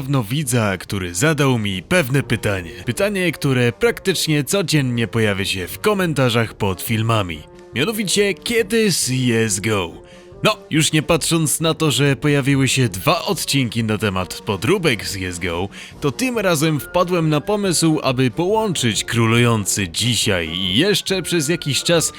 Dawno widza, który zadał mi pewne pytanie. Pytanie, które praktycznie codziennie pojawia się w komentarzach pod filmami. Mianowicie, kiedy CSGO? No, już nie patrząc na to, że pojawiły się dwa odcinki na temat podróbek CSGO, to tym razem wpadłem na pomysł, aby połączyć królujący dzisiaj i jeszcze przez jakiś czas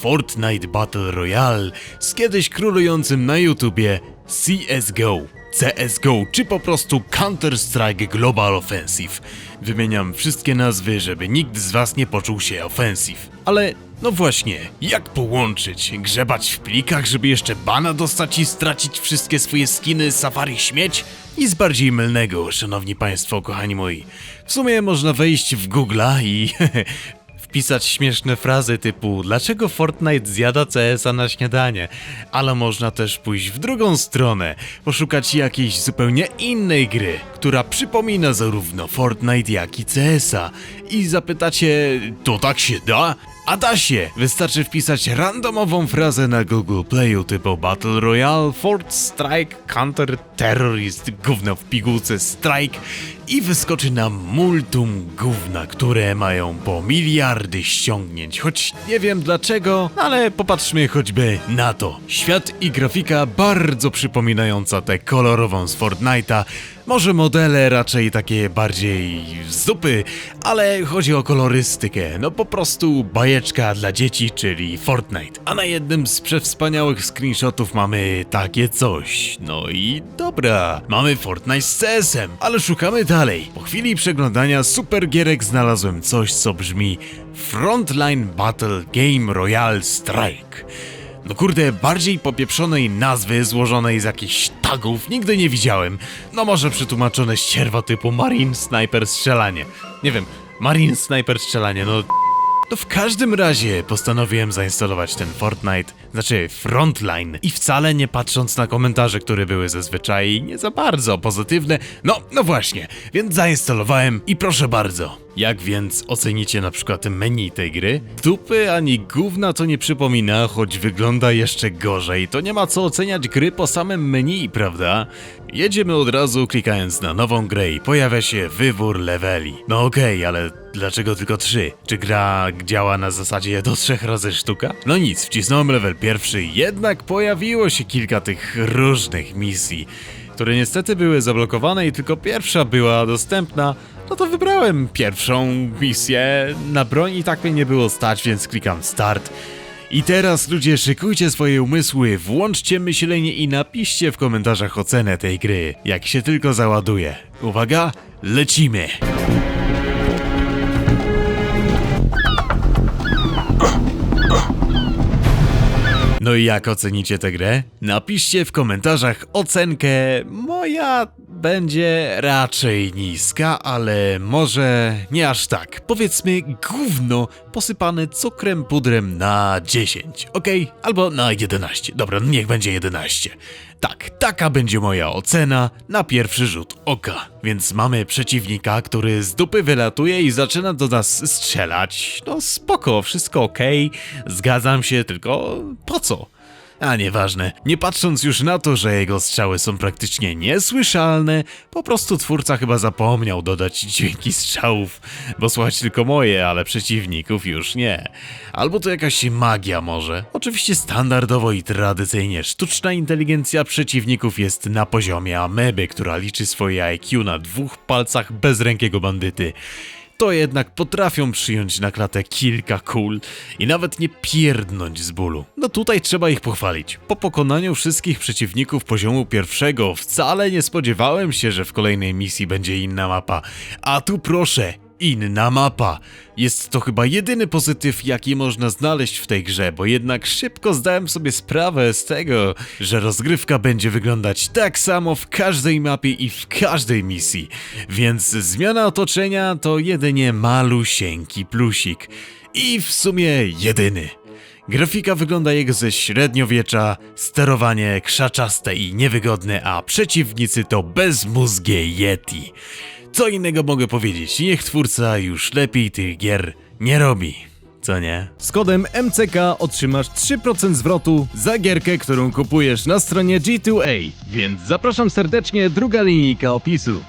Fortnite Battle Royale z kiedyś królującym na YouTubie CSGO. CSGO, czy po prostu Counter-Strike Global Offensive. Wymieniam wszystkie nazwy, żeby nikt z was nie poczuł się offensive. Ale no właśnie, jak połączyć? Grzebać w plikach, żeby jeszcze bana dostać i stracić wszystkie swoje skiny Safari śmieć? Nic bardziej mylnego, szanowni państwo, kochani moi. W sumie można wejść w Google'a i wpisać śmieszne frazy typu dlaczego Fortnite zjada CS-a na śniadanie, ale można też pójść w drugą stronę, poszukać jakiejś zupełnie innej gry, która przypomina zarówno Fortnite jak i CS-a i zapytacie, to tak się da? A da się! Wystarczy wpisać randomową frazę na Google Playu typu Battle Royale, Fort Strike, Counter Terrorist, gówno w pigułce Strike i wyskoczy nam multum gówna, które mają po miliardy ściągnięć, choć nie wiem dlaczego, ale popatrzmy choćby na to. Świat i grafika bardzo przypominająca tę kolorową z Fortnite'a, może modele raczej takie bardziej z dupy, ale chodzi o kolorystykę. No po prostu bajeczka dla dzieci, czyli Fortnite. A na jednym z przewspaniałych screenshotów mamy takie coś. No i dobra, mamy Fortnite z CS-em, ale szukamy dalej. Po chwili przeglądania super gierek znalazłem coś, co brzmi Frontline Battle Game Royale Strike. No kurde, bardziej popieprzonej nazwy złożonej z jakichś tagów nigdy nie widziałem. No może przetłumaczone ścierwa typu Marine Sniper Strzelanie. Nie wiem, Marine Sniper Strzelanie, no... No w każdym razie postanowiłem zainstalować ten Fortnite, znaczy Frontline i wcale nie patrząc na komentarze, które były zazwyczaj nie za bardzo pozytywne. No, no właśnie, więc zainstalowałem i proszę bardzo. Jak więc ocenicie na przykład menu tej gry? Dupy ani gówna to nie przypomina, choć wygląda jeszcze gorzej. To nie ma co oceniać gry po samym menu, prawda? Jedziemy od razu klikając na nową grę i pojawia się wybór leveli. No okej, ale dlaczego tylko trzy? Czy gra działa na zasadzie do trzech razy sztuka? No nic, wcisnąłem level pierwszy, jednak pojawiło się kilka tych różnych misji, które niestety były zablokowane i tylko pierwsza była dostępna. No to wybrałem pierwszą misję. Na broń i tak mnie nie było stać, więc klikam start. I teraz ludzie szykujcie swoje umysły, włączcie myślenie i napiszcie w komentarzach ocenę tej gry, jak się tylko załaduje. Uwaga, lecimy! No i jak ocenicie tę grę? Napiszcie w komentarzach ocenkę. Moja będzie raczej niska, ale może nie aż tak. Powiedzmy gówno posypane cukrem pudrem na 10, ok? Albo na 11. Dobra, no niech będzie 11. Tak, taka będzie moja ocena na pierwszy rzut oka. Więc mamy przeciwnika, który z dupy wylatuje i zaczyna do nas strzelać. No spoko, wszystko ok, zgadzam się, tylko po co? A nieważne, nie patrząc już na to, że jego strzały są praktycznie niesłyszalne, po prostu twórca chyba zapomniał dodać dźwięki strzałów, bo słychać tylko moje, ale przeciwników już nie. Albo to jakaś magia może. Oczywiście standardowo i tradycyjnie sztuczna inteligencja przeciwników jest na poziomie ameby, która liczy swoje IQ na dwóch palcach bezrękiego bandyty to jednak potrafią przyjąć na klatę kilka kul i nawet nie pierdnąć z bólu. No tutaj trzeba ich pochwalić. Po pokonaniu wszystkich przeciwników poziomu pierwszego wcale nie spodziewałem się, że w kolejnej misji będzie inna mapa. A tu proszę, inna mapa. Jest to chyba jedyny pozytyw, jaki można znaleźć w tej grze, bo jednak szybko zdałem sobie sprawę z tego, że rozgrywka będzie wyglądać tak samo w każdej mapie i w każdej misji. Więc zmiana otoczenia to jedynie malusieńki plusik. I w sumie jedyny. Grafika wygląda jak ze średniowiecza, sterowanie krzaczaste i niewygodne, a przeciwnicy to bezmózgie Yeti. Co innego mogę powiedzieć, niech twórca już lepiej tych gier nie robi. Co nie? Z kodem MCK otrzymasz 3% zwrotu za gierkę, którą kupujesz na stronie G2A. Więc zapraszam serdecznie, druga linijka opisu.